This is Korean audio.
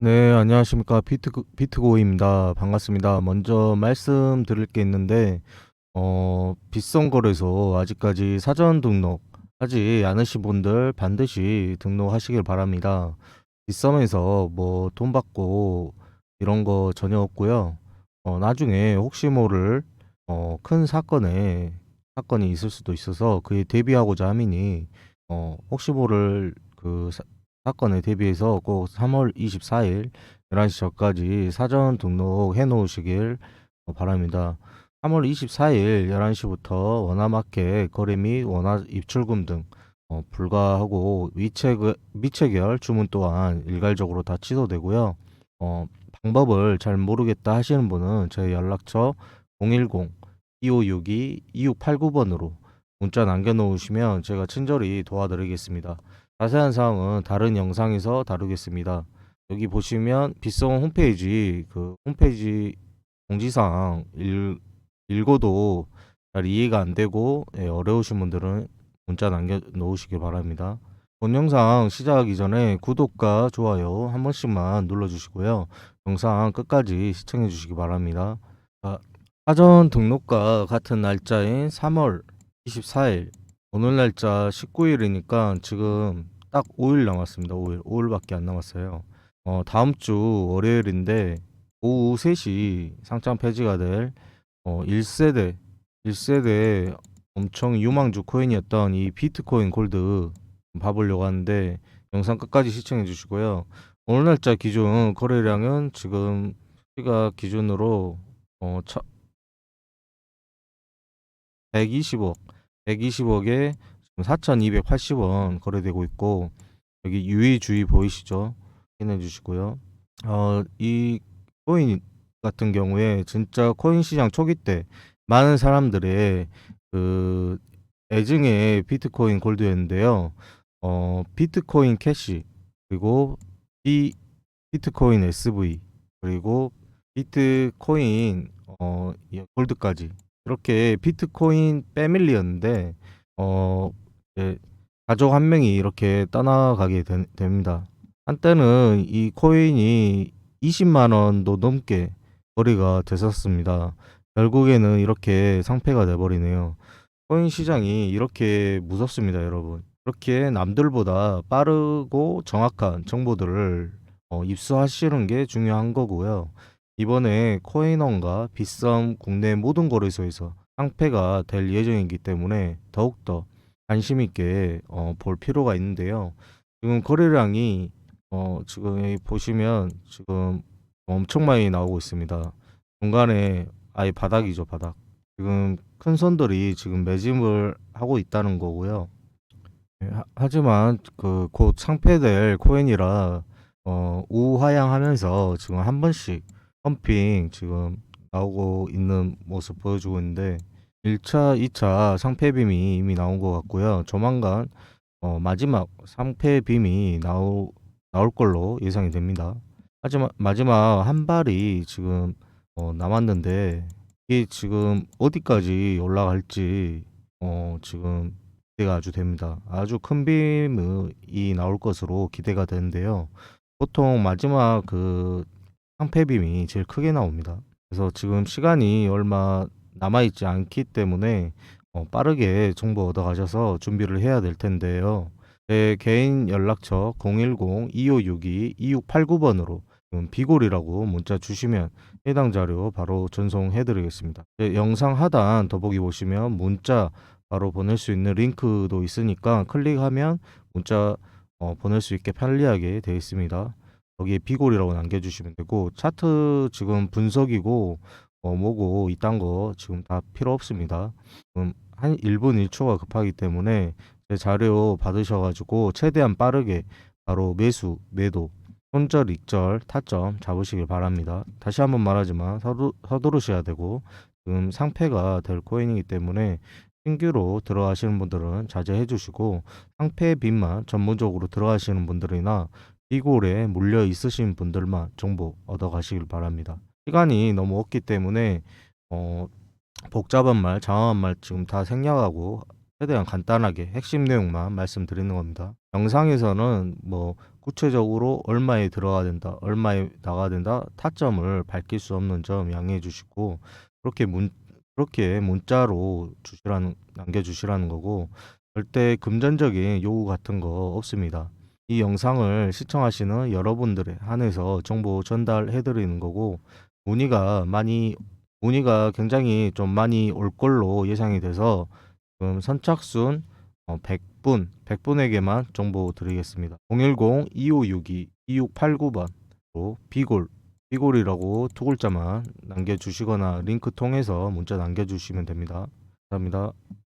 네, 안녕하십니까. 비트, 비트고입니다. 반갑습니다. 먼저 말씀드릴 게 있는데, 어, 빗썸 거래소 아직까지 사전 등록하지 않으신 분들 반드시 등록하시길 바랍니다. 빗썸에서 뭐 돈 받고 이런 거 전혀 없고요. 어, 나중에 혹시 모를 어, 큰 사건에 사건이 있을 수도 있어서 그에 대비하고자 함이니 어, 혹시 모를 그 사, 사건에 대비해서 꼭 3 월 24 일 11시 전까지 사전 등록해 놓으시길 어, 바랍니다. 3 월 24 일 11시부터 원화마켓 거래 및 원화 입출금 등 어, 불가하고 위체, 미체결 주문 또한 일괄적으로 다 취소되고요. 어, 방법을 잘 모르겠다 하시는 분은 제 연락처 010-2562-2689번으로 문자 남겨 놓으시면 제가 친절히 도와드리겠습니다. 자세한 사항은 다른 영상에서 다루겠습니다. 여기 보시면 빗성 홈페이지 그 홈페이지 공지사항 읽, 읽어도 잘 이해가 안 되고 예, 어려우신 분들은 문자 남겨 놓으시기 바랍니다. 본 영상 시작하기 전에 구독과 좋아요 한 번씩만 눌러주시고요. 영상 끝까지 시청해 주시기 바랍니다. 자, 사전 등록과 같은 날짜인 3월 24일 오늘 날짜 19일이니까 지금 딱 5일 남았습니다. 5일. 5일밖에 안 남았어요. 어, 다음 주 월요일인데 오후 3시 상장 폐지가 될 어, 1세대 1세대 엄청 유망주 코인이었던 이 비트코인 골드 봐보려고 하는데 영상 끝까지 시청해 주시고요. 오늘 날짜 기준 거래량은 지금 시가 기준으로 어, 120억 120억에 4,280원 거래되고 있고 여기 유의주의 보이시죠? 확인해 주시고요. 어, 이 코인 같은 경우에 진짜 코인 시장 초기 때 많은 사람들의 그 애증의 비트코인 골드였는데요. 어, 비트코인 캐시 그리고 비 비트코인 SV 그리고 비트코인 어, 골드까지 이렇게 비트코인 패밀리였는데 어, 이제 가족 한 명이 이렇게 떠나가게 되, 됩니다. 한때는 이 코인이 20만 원도 넘게 거래가 됐었습니다. 결국에는 이렇게 상폐가 돼 버리네요. 코인 시장이 이렇게 무섭습니다, 여러분. 이렇게 남들보다 빠르고 정확한 정보들을 어, 입수하시는 게 중요한 거고요. 이번에 코인원과 빗썸 국내 모든 거래소에서 상폐가 될 예정이기 때문에 더욱더 관심 있게 어, 볼 필요가 있는데요. 지금 거래량이 어, 지금 보시면 지금 엄청 많이 나오고 있습니다. 중간에 아예 바닥이죠, 바닥. 지금 큰 손들이 지금 매집을 하고 있다는 거고요. 예, 하- 하지만 그곧 상폐될 코인이라 어, 우하향하면서 지금 한 번씩 펌핑 지금 나오고 있는 모습 보여주고 있는데 1차, 2차 상패 빔이 이미 나온 것 같고요. 조만간 어, 마지막 상패 빔이 나오, 나올 걸로 예상이 됩니다. 하지만 마지막 한 발이 지금 어, 남았는데 이게 지금 어디까지 올라갈지 어, 지금 기대가 아주 됩니다. 아주 큰 빔이 나올 것으로 기대가 되는데요. 보통 마지막 그 상패빔이 제일 크게 나옵니다. 그래서 지금 시간이 얼마 남아있지 않기 때문에 어, 빠르게 정보 얻어가셔서 준비를 해야 될 텐데요. 제 개인 연락처 010-2562-2689번으로 비골이라고 문자 주시면 해당 자료 바로 전송해 드리겠습니다. 영상 하단 더보기 보시면 문자 바로 보낼 수 있는 링크도 있으니까 클릭하면 문자 어, 보낼 수 있게 편리하게 되어 있습니다. 거기에 비골이라고 남겨주시면 되고 차트 지금 분석이고 어, 뭐고 이딴 거 지금 다 필요 없습니다. 지금 한 1분 1초가 급하기 때문에 제 자료 받으셔가지고 최대한 빠르게 바로 매수, 매도, 손절, 익절, 타점 잡으시길 바랍니다. 다시 한번 말하지만 서두, 서두르셔야 되고 지금 상패가 될 코인이기 때문에 신규로 들어가시는 분들은 자제해 주시고 상패 빚만 전문적으로 들어가시는 분들이나 비골에 물려 있으신 분들만 정보 얻어 가시길 바랍니다. 시간이 너무 없기 때문에 어, 복잡한 말, 장황한 말 지금 다 생략하고 최대한 간단하게 핵심 내용만 말씀드리는 겁니다. 영상에서는 뭐 구체적으로 얼마에 들어가야 된다, 얼마에 나가야 된다, 타점을 밝힐 수 없는 점 양해해 주시고 그렇게 문 그렇게 문자로 주시라는 남겨 주시라는 거고 절대 금전적인 요구 같은 거 없습니다. 이 영상을 시청하시는 여러분들에 한해서 정보 전달해 드리는 거고 문의가 많이 문의가 굉장히 좀 많이 올 걸로 예상이 돼서 지금 선착순 어, 100분, 100분에게만 정보 드리겠습니다. 010-2562-2689번으로 비골, 비골이라고 두 글자만 남겨주시거나 링크 통해서 문자 남겨주시면 됩니다. 감사합니다.